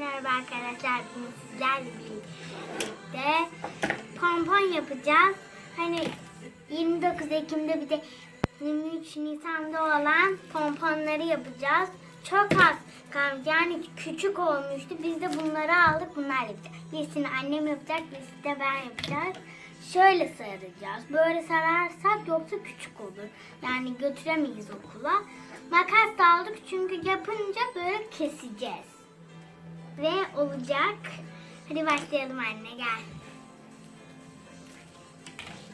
merhaba arkadaşlar. Bugün sizlerle birlikte pompon yapacağız. Hani 29 Ekim'de bir de 23 Nisan'da olan pomponları yapacağız. Çok az kalmış. Yani küçük olmuştu. Biz de bunları aldık. Bunlar yapacağız. Birisini annem yapacak. Birisini de ben yapacağız. Şöyle saracağız. Böyle sararsak yoksa küçük olur. Yani götüremeyiz okula. Makas da aldık çünkü yapınca böyle keseceğiz. Ve olacak. Hadi başlayalım anne gel.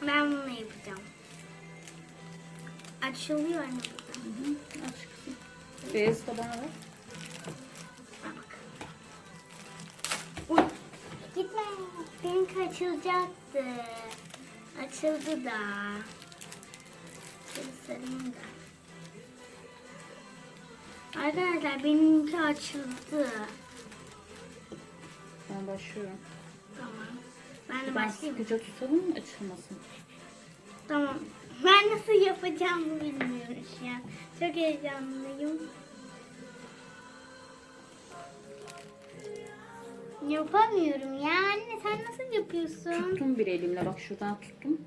Ben bunu yapacağım. Açılıyor anne burada. Aç kızım. Beyaz tabağına bak. Bak. Uy. Gitme. Benimki açılacaktı. Açıldı da. Şöyle sarayım da. Arkadaşlar benimki açıldı. Başlıyorum. Tamam. Ben de Ben başlayayım. sıkıca tutalım açılmasın? Tamam. Ben nasıl yapacağımı bilmiyorum şu an. Çok heyecanlıyım. Yapamıyorum ya anne sen nasıl yapıyorsun? Tuttum bir elimle bak şuradan tuttum.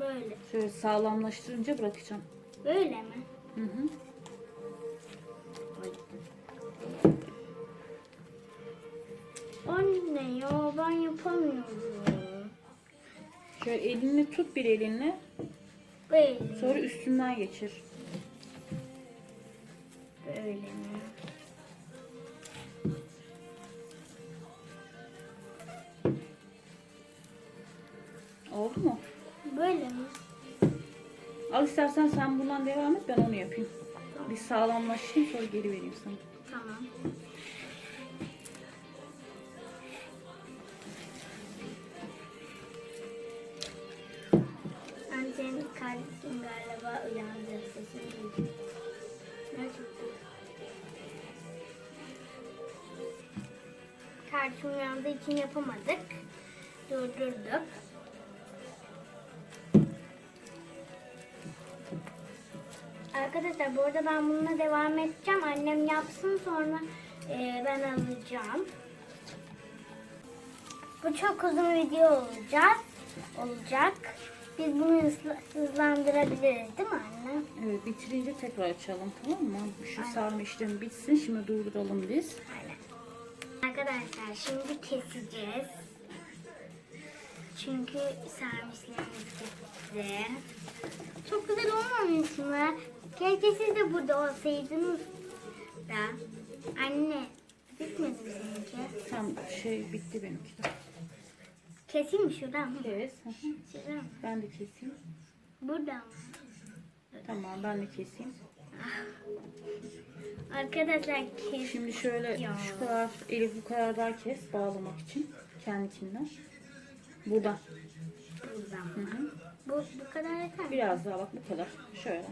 Böyle. Şöyle sağlamlaştırınca bırakacağım. Böyle mi? Hı hı. Yapamıyorum. Şöyle elini tut bir elinle. Böyle. Sonra üstünden geçir. Böyle mi? Oldu mu? Böyle mi? Al istersen sen bundan devam et ben onu yapayım. Bir sağlamlaşayım sonra geri vereyim sana. Tamam. Kardeşim uyandığı için yapamadık. Durdurduk. Arkadaşlar bu arada ben bununla devam edeceğim. Annem yapsın sonra e, ben alacağım. Bu çok uzun video olacak. Olacak. Biz bunu hızlandırabiliriz değil mi anne? Evet bitirince tekrar açalım tamam mı? Şu sarma işlemi bitsin şimdi durduralım biz. Aynen. Arkadaşlar şimdi keseceğiz. Çünkü servislerimiz bitti. Çok güzel olmamış mı? Keşke siz de burada olsaydınız da. Anne, bitmedi mi seninki? Tam şey bitti benimki de. Keseyim mi şuradan mı? Kes. hı hı. Şuradan mı? Ben de keseyim. Buradan mı? Tamam ben de keseyim. Arkadaşlar kes. Şimdi şöyle Ya. şu kadar Elif bu kadar daha kes bağlamak için kendikinden. Buradan. Buradan Hı hı. Bu, bu kadar yeter? Biraz daha bak bu kadar. Şöyle.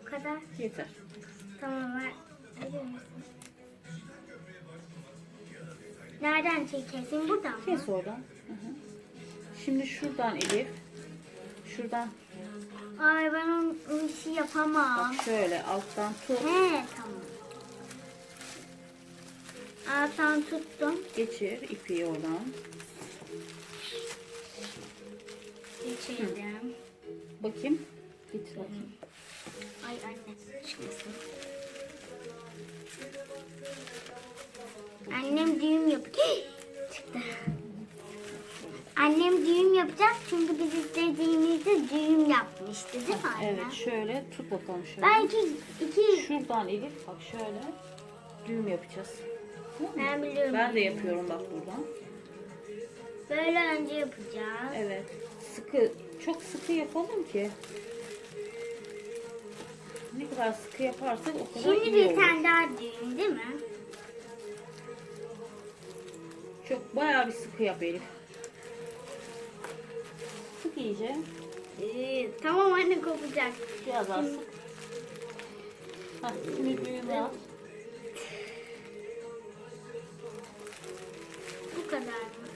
Bu kadar. Yeter. Tamam misin? Nereden çekersin? Buradan mı? Kes oradan. Hı hı. Şimdi şuradan Elif. Şuradan Ay ben o, o işi yapamam. bak şöyle alttan tut. He tamam. Alttan tuttum. Geçir ipi oradan. Geçirdim. Bakayım. Getir bakayım. Ay anne çıkmasın. Annem düğüm yap. Çıktı. Annem düğüm yapacak çünkü biz düğüm yapmıştı değil mi anne? Evet şöyle tut bakalım şöyle. Ben iki, iki Şuradan Elif bak şöyle düğüm yapacağız. Ben biliyorum. Ben de yapıyorum bak buradan. Böyle önce yapacağız. Evet. Sıkı, çok sıkı yapalım ki. Ne kadar sıkı yaparsak o kadar Şimdi iyi bir olur. tane daha düğüm değil mi? Çok bayağı bir sıkı yap Elif. Sık iyice. Ee, tamam anne kopacak. Biraz. Hah, yap. Bu kadar mı?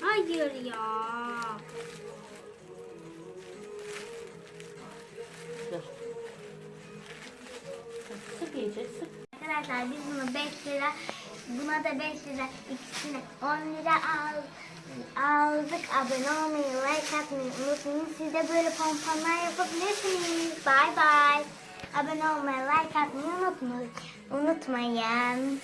Hayır ya. Dur. Sık iyice sık. Arkadaşlar arkadaşlar biz bunu 5 lira buna da 5 lira ikisine 10 lira al, aldık. Abone olmayı, like atmayı unutmayın. Siz de böyle pomponlar yapabilirsiniz. Bye bye. Abone olmayı, like atmayı unutmayın. Unutmayın.